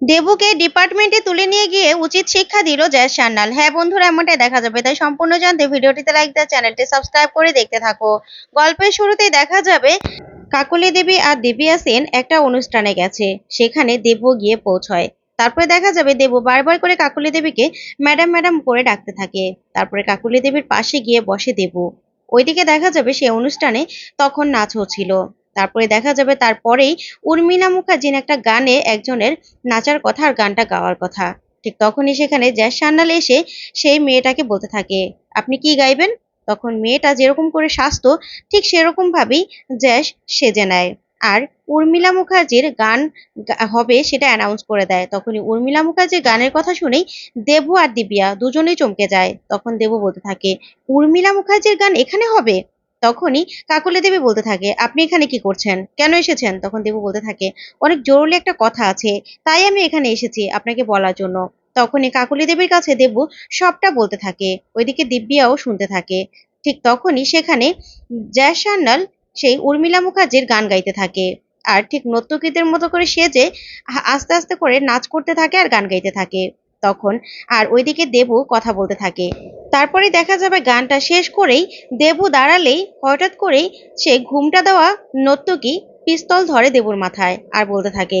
দেবুকে ডিপার্টমেন্টে তুলে নিয়ে গিয়ে উচিত শিক্ষা দিল জয় সান্যাল। হ্যাঁ বন্ধুরা, এমনটাই দেখা যাবে। তাই সম্পূর্ণ জানতে ভিডিওটিতে লাইক দেওয়া চ্যানেলটি সাবস্ক্রাইব করে দেখতে থাকো। গল্পের শুরুতেই দেখা যাবে, কাকলি দেবী আর দিব্যা সেন একটা অনুষ্ঠানে গেছে। সেখানে দেবু গিয়ে পৌঁছয়। তারপরে দেখা যাবে, দেবু বারবার করে কাকলি দেবীকে ম্যাডাম ম্যাডাম করে ডাকতে থাকে। তারপরে কাকলি দেবীর পাশে গিয়ে বসে দেবু। ওইদিকে দেখা যাবে, সে অনুষ্ঠানে তখন নাচ হচ্ছিল তারপরে দেখা যাবে তারপরেই উর্মিলা মুখার্জির একটা গানে একজনের নাচার কথা আর গানটা গাওয়ার কথা। ঠিক তখনই সেখানে জ্যাস সান্যাল এসে সেই মেয়েটাকে বলতে থাকে, আপনি কি গাইবেন? তখন মেয়েটা যেরকম করে সাজতো, ঠিক সেরকম ভাবেই জ্যাস সেজে নেয়। আর উর্মিলা মুখার্জির গান হবে সেটা অ্যানাউন্স করে দেয়। তখনই উর্মিলা মুখার্জির গানের কথা শুনেই দেবু আর দিবিয়া দুজনেই চমকে যায়। তখন দেবু বলতে থাকে, উর্মিলা মুখার্জির গান এখানে হবে? তখনই কাকলি দেবী বলতে থাকে, আপনি এখানে কি করছেন? কেন এসেছেন? তখন দেবু বলতে থাকে, অনেক জরুরি একটা কথা আছে, তাই আমি এখানে এসেছি আপনাকে বলার জন্য। তখনই কাকলি দেবীর কাছে দেবু সবটা বলতে থাকে, ওইদিকে দিব্যাও শুনতে থাকে। ঠিক তখনই সেখানে জয় সান্যাল সেই উর্মিলা মুখার্জির গান গাইতে থাকে। আর ঠিক নর্তকীদের মতো করে সেজে আস্তে আস্তে করে নাচ করতে থাকে আর গান গাইতে থাকে। তখন। আর ওইদিকে দেবু কথা বলতে থাকে। তারপরে দেখা যাবে গানটা শেষ করেই দেবু দাঁড়ালেই হঠাৎ করেই সে ঘুমটা দেওয়া নর্তকী পিস্তল ধরে দেবুর মাথায় আর বলতে থাকে,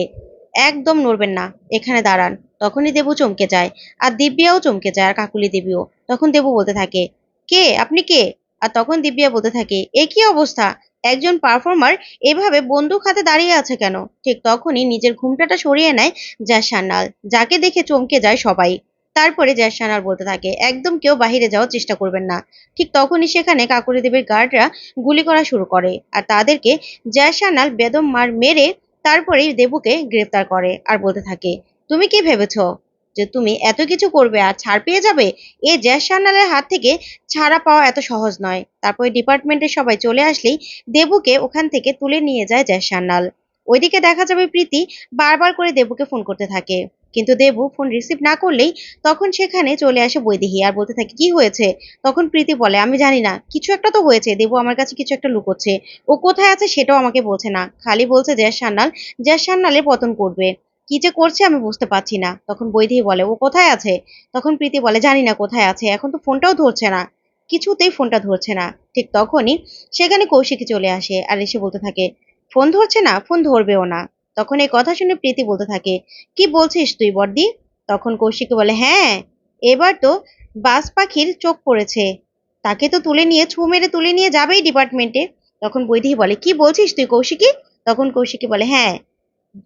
একদম নড়বেন না, এখানে দাঁড়ান। তখনই দেবু চমকে যায়। আর দিব্যাও চমকে যায়, আর কাকুলি দেবীও। তখন দেবু বলতে থাকে, কে? আপনি কে? আর তখন দিব্যা বলতে থাকে, এ কি অবস্থা? একজন পারফর্মার এভাবে বন্দুক হাতে দাঁড়িয়ে আছে কেন? ঠিক তখনই নিজের ঘুমটাটা সরিয়ে নেয় জ্যাস সান্যাল যাকে দেখে চমকে যায় সবাই। তারপরে জ্যাস সান্যাল বলতে থাকে, একদম কেউ বাহিরে যাওয়ার চেষ্টা করবেন না। ঠিক তখনই সেখানে কাকুলি দেবীর গার্ডরা গুলি করা শুরু করে আর তাদেরকে জ্যাস সান্যাল বেদম মার মেরে তারপরেই দেবুকে গ্রেফতার করে আর বলতে থাকে, তুমি কি ভেবেছো যে তুমি এত কিছু করবে আর ছাড় পেয়ে যাবে এ জ্যাস সান্যালের হাত থেকে ছাড়া পাওয়া এত সহজ নয়। তারপরে ডিপার্টমেন্টের সবাই চলে আসলেই দেবুকে ওখান থেকে তুলে নিয়ে যায় জ্যাস সান্যাল ওইদিকে দেখা যাবে প্রীতি বারবার করে দেবুকে ফোন করতে থাকে। কিন্তু দেবু ফোন রিসিভ না করলেই তখন সেখানে চলে আসে বৈদেহী আর বলতে থাকে, কি হয়েছে? তখন প্রীতি বলে, আমি জানি না, কিছু একটা তো হয়েছে, দেবু আমার কাছে কিছু একটা লুকোচ্ছে। ও কোথায় আছে সেটাও আমাকে বলছে না। খালি বলছে জ্যাস সান্যাল জ্যাস সান্যালে পতন করবে। কি যে করছে আমি বুঝতে পারছি না। তখন বৈদেহী বলে, ও কোথায় আছে? তখন প্রীতি বলে, জানি না কোথায় আছে, এখন তো ফোনটাও ধরছে না। কিছুতেই ফোনটা ধরছে না। ঠিক তখনই সেখানে কৌশিকী চলে আসে আর এসে বলতে থাকে, ফোন ধরছে না, ফোন ধরবেও না। তখন এই কথা শুনে প্রীতি বলতে থাকে, কি বলছিস তুই বর্দি? তখন কৌশিকী বলে হ্যাঁ এবার তো বাস পাখির চোখ পড়েছে। তাকে তো তুলে নিয়ে, ছু মেরে তুলে নিয়ে যাবেই ডিপার্টমেন্টে। তখন বৈদেহী বলে, কি বলছিস তুই কৌশিকী? তখন কৌশিকী বলে হ্যাঁ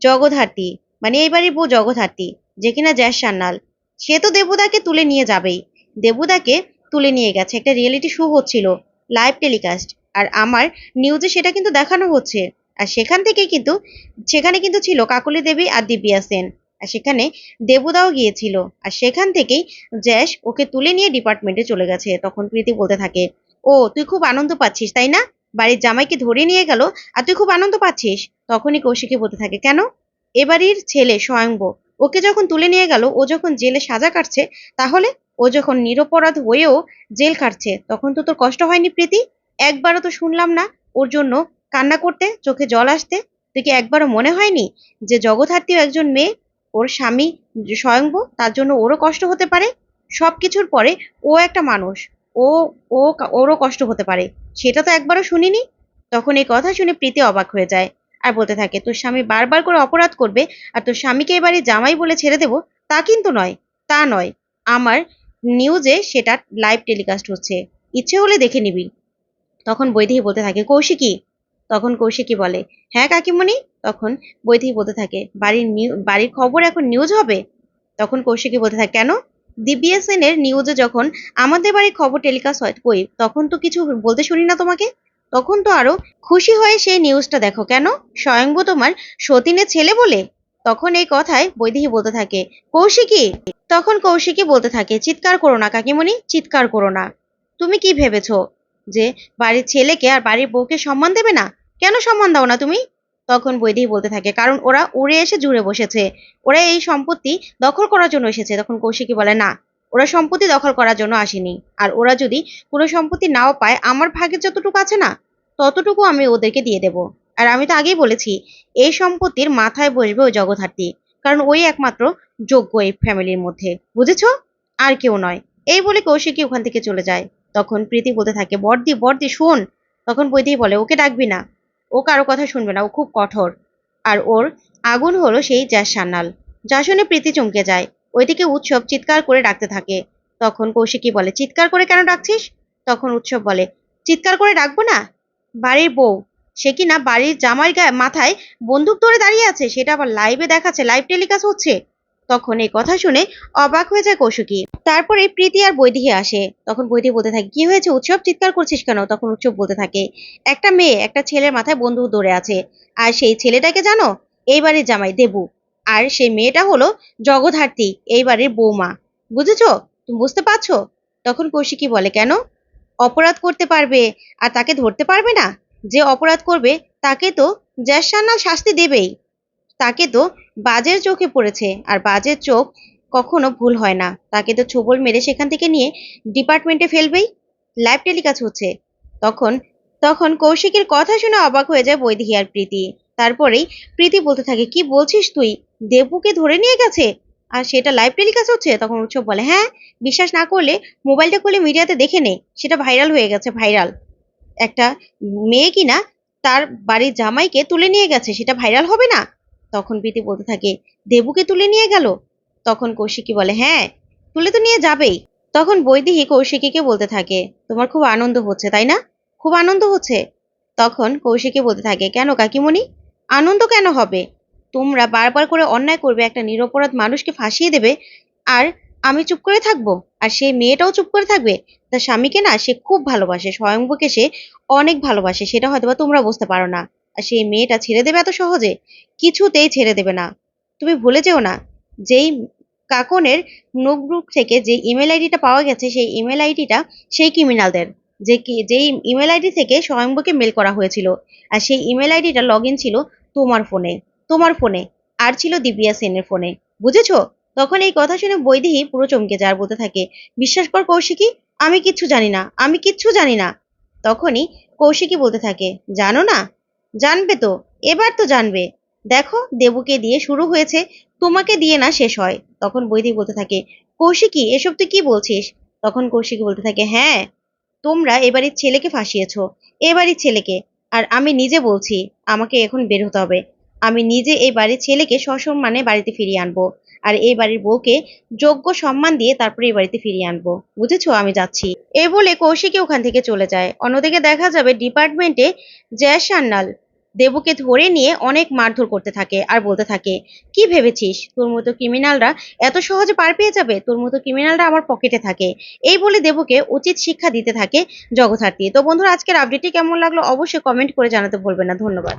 জগধার্তী মানে এই বাড়ির বউ জগধার্তী যে কিনা জ্যাস সান্যাল। সে তো দেবুদাকে তুলে নিয়ে যাবেই। দেবুদাকে তুলে নিয়ে গেছে। একটা রিয়েলিটি শো হচ্ছিল লাইভ টেলিকাস্ট আর আমার নিউজে সেটা কিন্তু দেখানো হচ্ছে। আর সেখান থেকে কিন্তু, সেখানে কিন্তু ছিল কাকলি দেবী আর দিব্যা সেন। আর সেখানে দেবুদাও গিয়েছিল। আর সেখান থেকেই জ্যাস ওকে তুলে নিয়ে ডিপার্টমেন্টে চলে গেছে। তখন প্রীতি বলতে থাকে, ও, তুই খুব আনন্দ পাচ্ছিস, তাই না? বাড়ির জামাইকে ধরে নিয়ে গেল, আর তুই খুব আনন্দ পাচ্ছিস? তখনই কৌশিকী বলতে থাকে, কেন? এবাড়ির ছেলে স্বয়ংব। ওকে যখন তুলে নিয়ে গেল, ও যখন জেলে সাজা কাটছে, তাহলে ও যখন নিরপরাধ হয়েও জেল কাটছে তখন তো তোর কষ্ট হয়নি প্রীতি? একবারও তো শুনলাম না ওর জন্য কান্না করতে, চোখে জল আসতে। তুই কি একবারও মনে হয়নি যে জগদ্ধাত্রীও একজন মেয়ে? ওর স্বামী স্বয়ংব, তার জন্য ওরও কষ্ট হতে পারে? সব কিছুর পরে ও একটা মানুষ, ও ও ওরও কষ্ট হতে পারে। সেটা তো একবারও শুনিনি? তখন এই কথা শুনে প্রীতি অবাক হয়ে যায়। আর বলতে থাকে, তোর স্বামী বারবার করে অপরাধ করবে আর তোর স্বামীকে এবারে জামাই বলে ছেড়ে দেবো, তা কিন্তু নয়, তা নয়। আমার নিউজে সেটা লাইভ টেলিকাস্ট হচ্ছে। ইচ্ছে হলে দেখে নিবি। তখন বৈদেহী বলতে থাকে, কৌশিকী। তখন কৌশিকী বলে হ্যাঁ কাকিমণি? তখন বৈদেহী বলতে থাকে, বাড়ির নিউ বাড়ির খবর এখন নিউজ হবে? তখন কৌশিকী বলতে থাকে, কেন? ডিবিএসএন এর নিউজে যখন আমাদের বাড়ির খবর টেলিকাস্ট হয়, কই? তখন তো কিছু বলতে শুনি না তোমাকে? তখন তো আরও খুশি হয়ে সেই নিউজটা দেখো। কেন? স্বয়ংভু তোমার সতীনের ছেলে বলে? তখন এই কথায় বৈদেহী বলতে থাকে। কৌশিকী? তখন কৌশিকী বলতে থাকে, চিৎকার করো না কাকিমণি, চিৎকার করো না। তুমি কি ভেবেছো যে বাড়ির ছেলেকে আর বাড়ির বউকে সম্মান দেবে না? কেন সম্মান দাও না তুমি? তখন বৈদেহী বলতে থাকে, কারণ ওরা উড়ে এসে জুড়ে বসেছে। ওরা এই সম্পত্তি দখল করার জন্য এসেছে। তখন কৌশিকী বলে, না ওরা সম্পত্তি দখল করার জন্য আসেনি। আর ওরা যদি কোনো সম্পত্তি নাও পায়, আমার ভাগের যতটুকু আছে না, ততটুকু আমি ওদেরকে দিয়ে দেব। আর আমি তো আগেই বলেছি, এই সম্পত্তির মাথায় বসবে ওই জগদ্ধাত্রী। কারণ ওই একমাত্র যোগ্য এই ফ্যামিলির মধ্যে। বুঝেছ? আর কেউ নয়। এই বলে কৌশিকী ওখান থেকে চলে যায়। তখন প্রীতি বলতে থাকে, বর্দি বর্দি, শোন। তখন বৈদি বলে, ওকে ডাকবি না। ও কারও কথা শুনবে না। ও খুব কঠোর। আর ওর আগুন হলো সেই জ্যাস সান্নাল যা শুনে প্রীতি চমকে যায়। ওইদিকে উৎসব চিৎকার করে ডাকতে থাকে। তখন কৌশিকী বলে, চিৎকার করে কেন ডাকছিস? তখন উৎসব বলে, চিৎকার করে ডাকবো না? বাড়ির বউ, সে কি না বাড়ির জামাই মাথায় বন্দুক ধরে দাঁড়িয়ে আছে? সেটা আবার লাইভে দেখাচ্ছে লাইভ টেলিকাস্ট হচ্ছে? তখন এই কথা শুনে অবাক হয়ে যায় কৌশিকী। তারপরে প্রীতি আর বৈদিহি আসে। তখন বৈদি বলতে থাকে, কি হয়েছে? উৎসব চিৎকার করছিস কেন? তখন উৎসব বলতে থাকে, একটা মেয়ে একটা ছেলের মাথায় বন্দুক ধরে আছে। আর সেই ছেলেটাকে জানো? এই বাড়ির জামাই, দেবু। আর সেই মেয়েটা হলো জগধার্তী এই বাড়ির বৌমা। বুঝেছ? তুমি বুঝতে পারছ? তখন কৌশিকী বলে, কেন? অপরাধ করতে পারবে আর তাকে ধরতে পারবে না? যে অপরাধ করবে তাকে তো জ্যাসান্নাল শাস্তি দেবেই। তাকে তো বাজের চোখে পড়েছে আর বাজের চোখ কখনো ভুল হয় না। তাকে তো ছোবল মেরে সেখান থেকে নিয়ে ডিপার্টমেন্টে ফেলবেই। লাইভ টেলিকাস্ট হচ্ছে। তখন তখন কৌশিকের কথা শুনে অবাক হয়ে যায় বৈদেহী আর প্রীতি। তারপরেই প্রীতি বলতে থাকে, কি বলছিস তুই? দেবুকে ধরে নিয়ে গেছে? আর সেটা লাইভ টেলিকাস্ট হচ্ছে? তখন উৎসব বলে হ্যাঁ বিশ্বাস না করলে মোবাইলটা খুলে মিডিয়াতে দেখে নে, সেটা ভাইরাল হয়ে গেছে ভাইরাল একটা মেয়ে কিনা তার বাড়ির জামাইকে তুলে নিয়ে গেছে, সেটা ভাইরাল হবে না? তখন প্রীতি বলতে থাকে, দেবুকে তুলে নিয়ে গেল? তখন কৌশিকী বলে হ্যাঁ তুলে তো নিয়ে যাবেই। তখন বৈদেহী কৌশিকীকে বলতে থাকে, তোমার খুব আনন্দ হচ্ছে, তাই না? খুব আনন্দ হচ্ছে। তখন কৌশিকী বলতে থাকে, কেন কাকিমণি? আনন্দ কেন হবে? তোমরা বারবার করে অন্যায় করবে, একটা নিরপরাধ মানুষকে ফাঁসিয়ে দেবে, আর আমি চুপ করে থাকব, আর সেই মেয়েটাও চুপ করে থাকবে, তার স্বামীকে না সে খুব ভালোবাসে স্বয়ংবুকে সে অনেক ভালোবাসে, সেটা হয়তোবা তোমরা বুঝতে পারো না, আর সেই মেয়েটা ছেড়ে দেবে এত সহজে? কিছুতেই ছেড়ে দেবে না। তুমি ভুলে যেও না, যেই কাকনের নোটবুক থেকে যে ইমেল আইডিটা পাওয়া গেছে, সেই ইমেল আইডিটা সেই ক্রিমিনালদের, যে যেই ইমেল আইডি থেকে স্বয়ংবুকে মেল করা হয়েছিল, আর সেই ইমেল আইডিটা লগ ছিল তোমার ফোনে। তোমার ফোনে। আর ছিল দিব্যা সেনের ফোনে। বুঝেছ? তখন এই কথা শুনে বৈদেহী পুরো চমকে যায় আর বলতে থাকে, বিশ্বাস কর কৌশিকী, আমি কিচ্ছু জানি না, আমি কিচ্ছু জানি না। তখনই কৌশিকী বলতে থাকে, জানো না? জানবে তো, এবার তো জানবে। দেখো, দেবুকে দিয়ে শুরু হয়েছে, তোমাকে দিয়ে না শেষ হয়। তখন বৈদি বলতে থাকে, কৌশিকী, এসব তুই কি বলছিস? তখন কৌশিকী বলতে থাকে হ্যাঁ তোমরা এবারের ছেলেকে ফাঁসিয়েছো, এবারের ছেলেকে। আর আমি নিজে বলছি, আমাকে এখন বের হতে হবে। আমি নিজে এই বাড়ির ছেলেকে সসম্মানে বাড়িতে ফিরিয়ে আনব। আর এই বাড়ির বউকে যোগ্য সম্মান দিয়ে তারপরে এই বাড়িতে ফিরিয়ে আনব। বুঝেছ? আমি যাচ্ছি। এই বলে কৌশিকী ওখান থেকে চলে যায়। অন্যদিকে দেখা যাবে ডিপার্টমেন্টে জয় সান্নাল দেবুকে ধরে নিয়ে অনেক মারধর করতে থাকে আর বলতে থাকে, কি ভেবেছিস? তোর মতো ক্রিমিনালরা এত সহজে পার পেয়ে যাবে? তোর মতো ক্রিমিনালরা আমার পকেটে থাকে। এই বলে দেবুকে উচিত শিক্ষা দিতে থাকে জগৎার্থী তো বন্ধুরা, আজকের আপডেটটি কেমন লাগল অবশ্যই কমেন্ট করে জানাতে ভুলবেন না। ধন্যবাদ।